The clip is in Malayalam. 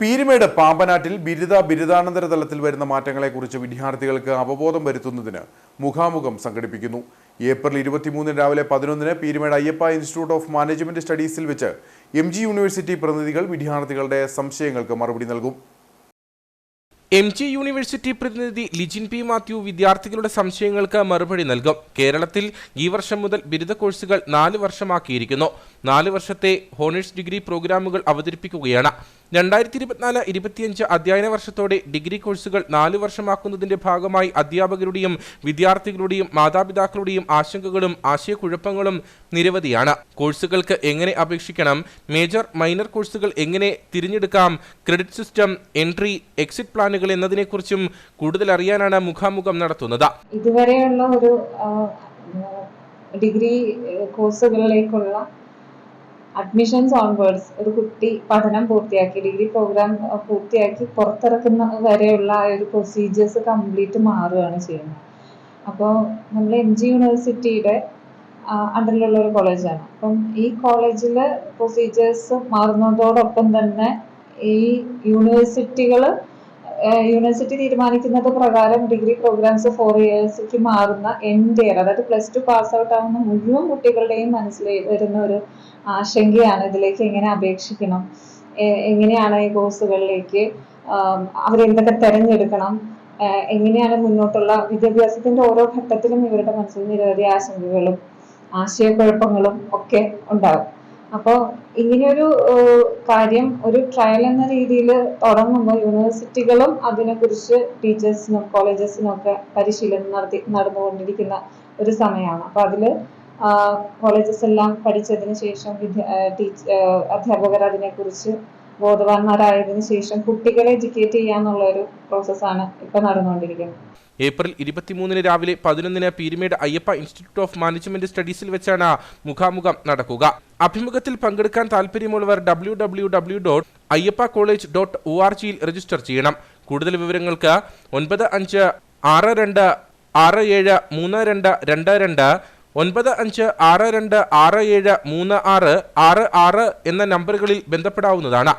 പീരുമേട് പാമ്പനാട്ടിൽ ബിരുദ ബിരുദാനന്തര തലത്തിൽ വരുന്ന മാറ്റങ്ങളെക്കുറിച്ച് വിദ്യാർത്ഥികൾക്ക് അവബോധം വരുത്തുന്നതിന് മുഖാമുഖം സംഘടിപ്പിക്കുന്നു. ഏപ്രിൽ ഇരുപത്തിമൂന്നിന് രാവിലെ പതിനൊന്നിന് Peermade Ayyappa institute of management സ്റ്റഡീസിൽ വെച്ച് എം ജി യൂണിവേഴ്സിറ്റി പ്രതിനിധികൾ വിദ്യാർത്ഥികളുടെ സംശയങ്ങൾക്ക് മറുപടി നൽകും. എം ജി യൂണിവേഴ്സിറ്റി പ്രതിനിധി ലിജിൻ പി മാത്യു വിദ്യാർത്ഥികളുടെ സംശയങ്ങൾക്ക് മറുപടി നൽകും. കേരളത്തിൽ ഈ വർഷം മുതൽ ബിരുദ കോഴ്സുകൾ നാല് വർഷമാക്കിയിരിക്കുന്നു. നാല് വർഷത്തെ ഹോണേഴ്സ് ഡിഗ്രി പ്രോഗ്രാമുകൾ അവതരിപ്പിക്കുകയാണ്. രണ്ടായിരത്തി ഇരുപത്തിനാല് ഇരുപത്തിയഞ്ച് അധ്യയന വർഷത്തോടെ ഡിഗ്രി കോഴ്സുകൾ നാല് വർഷമാക്കുന്നതിന്റെ ഭാഗമായി അധ്യാപകരുടെയും വിദ്യാർത്ഥികളുടെയും മാതാപിതാക്കളുടെയും ആശങ്കകളും ആശയക്കുഴപ്പങ്ങളും നിരവധിയാണ്. കോഴ്സുകൾക്ക് എങ്ങനെ അപേക്ഷിക്കണം? മേജർ മൈനർ കോഴ്സുകൾ എങ്ങനെ തിരഞ്ഞെടുക്കാം? ക്രെഡിറ്റ് സിസ്റ്റം എൻട്രി എക്സിറ്റ് പ്ലാനുകൾ എന്നതിനെക്കുറിച്ചും കൂടുതൽ അറിയാനാണ് മുഖാമുഖം നടത്തുന്നത്. ഇതുവരെയുള്ള ഒരു ഡിഗ്രി കോഴ്സുകളിലേക്കുള്ള അഡ്മിഷൻസ് ഓൺവേർഡ്സ് ഒരു കുട്ടി പഠനം പൂർത്തിയാക്കി ഡിഗ്രി പ്രോഗ്രാം പൂർത്തിയാക്കി പുറത്തിറക്കുന്ന വരെയുള്ള ആ ഒരു പ്രൊസീജിയേഴ്സ് കംപ്ലീറ്റ് മാറുകയാണ് ചെയ്യുന്നത്. അപ്പോൾ നമ്മൾ എം ജി യൂണിവേഴ്സിറ്റിയുടെ അണ്ടറിലുള്ള ഒരു കോളേജാണ് അപ്പം ഈ കോളേജിൽ പ്രൊസീജിയേഴ്സ് മാറുന്നതോടൊപ്പം തന്നെ ഈ യൂണിവേഴ്സിറ്റികൾ യൂണിവേഴ്സിറ്റി തീരുമാനിക്കുന്നത് പ്രകാരം ഡിഗ്രി പ്രോഗ്രാംസ് ഫോർ ഇയേഴ്സിലേക്ക് മാറുന്ന എന്റെ അതായത് പ്ലസ് ടു പാസ് ഔട്ട് ആവുന്ന മുഴുവൻ കുട്ടികളുടെയും മനസ്സിൽ വരുന്ന ഒരു ആശങ്കയാണ് ഇതിലേക്ക് എങ്ങനെ അപേക്ഷിക്കണം. എങ്ങനെയാണ് ഈ കോഴ്സുകളിലേക്ക് അവരെന്തൊക്കെ തിരഞ്ഞെടുക്കണം എങ്ങനെയാണ് മുന്നോട്ടുള്ള വിദ്യാഭ്യാസത്തിന്റെ ഓരോ ഘട്ടത്തിലും ഇവരുടെ മനസ്സിൽ നിരവധി ആശങ്കകളും ആശയക്കുഴപ്പങ്ങളും ഒക്കെ ഉണ്ടാവും. അപ്പോൾ ഇങ്ങനെയൊരു കാര്യം ഒരു ട്രയൽ എന്ന രീതിയിൽ തുടങ്ങുമ്പോൾ യൂണിവേഴ്സിറ്റികളും അതിനെക്കുറിച്ച് ടീച്ചേഴ്സിനും കോളേജസിനും ഒക്കെ പരിശീലനം നടത്തി നടന്നുകൊണ്ടിരിക്കുന്ന ഒരു സമയമാണ് അപ്പോൾ അതിൽ കോളേജസ് എല്ലാം പഠിച്ചതിന് ശേഷം വിദ്യ അധ്യാപകർ അതിനെക്കുറിച്ച് ബോധവാന്മാരായതിനു ശേഷം കുട്ടികളെ എഡ്യൂക്കേറ്റ് ചെയ്യാന്നുള്ള ഒരു പ്രോസസ്സാണ് ഇപ്പൊ നടന്നുകൊണ്ടിരിക്കുന്നത്. ഏപ്രിൽ ഇരുപത്തിമൂന്നിന് രാവിലെ പതിനൊന്നിന് Peermade Ayyappa institute of management സ്റ്റഡീസിൽ വെച്ചാണ് മുഖാമുഖം നടക്കുക. അഭിമുഖത്തിൽ പങ്കെടുക്കാൻ താല്പര്യമുള്ളവർ W W W dot Ayyappa college dot O R ജിയിൽ രജിസ്റ്റർ ചെയ്യണം. കൂടുതൽ വിവരങ്ങൾക്ക് ഒൻപത് അഞ്ച് ആറ് രണ്ട് ആറ് ഏഴ് മൂന്ന് രണ്ട് രണ്ട് രണ്ട് ഒൻപത് അഞ്ച് ആറ് രണ്ട് ആറ് ഏഴ് മൂന്ന് ആറ് ആറ് ആറ് എന്ന നമ്പറുകളിൽ ബന്ധപ്പെടാവുന്നതാണ്.